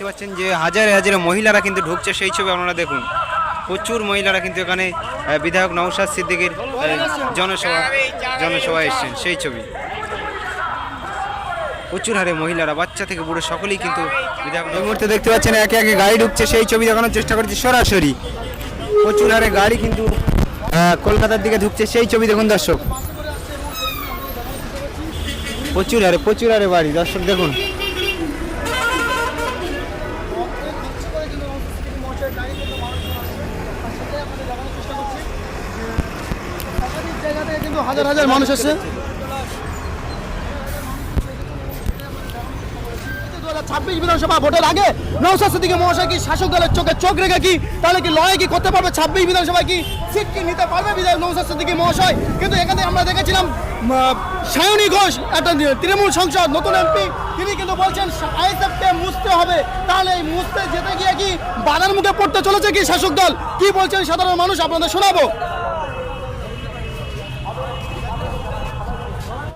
দেখতে পাচ্ছেন যে হাজারে হাজারে মহিলারা কিন্তু ঢুকছে সেই ছবি আপনারা দেখুন। প্রচুর মহিলারা কিন্তু এখানে বিধায়ক নৌশাদ সিদ্দিকের জনসভা জনসভা এসছেন সেই ছবি। প্রচুর হারে মহিলারা, বাচ্চা থেকে বুড়ো সকলেই কিন্তু বিধায়ক এই মুহূর্তে দেখতে পাচ্ছেন একে একে গাড়ি ঢুকছে, সেই ছবি দেখানোর চেষ্টা করছি সরাসরি। প্রচুর হারে গাড়ি কিন্তু কলকাতার দিকে ঢুকছে, সেই ছবি দেখুন দর্শক। প্রচুর হারে প্রচুর হারে বাড়ি, দর্শক দেখুন। কিন্তু হাজার হাজার মানুষ এসছে ছাব্বিশ বিধানসভা ভোটের আগে নৌসাদ সিদ্দিকী মহাশয় কি শাসক দলের চোখে চোখ রেখে কি? তাহলে কি লড়াই কি করতে পারবে? ছাব্বিশ বিধানসভায় কি সিট কি নিতে পারবে বিধায়ক নৌসাদ মহাশয়? কিন্তু এখানে আমরা দেখেছিলাম সায়নী ঘোষ, একটা তৃণমূল সংসদ, নতুন এমপি, তিনি কিন্তু বলছেন, আইএসএফকে মুছতে হবে। তাহলে এই মুছতে যেতে গিয়ে কি বাধার মুখে পড়তে চলেছে কি শাসক দল? কি বলছেন সাধারণ মানুষ? আপনাদের শোনাবো।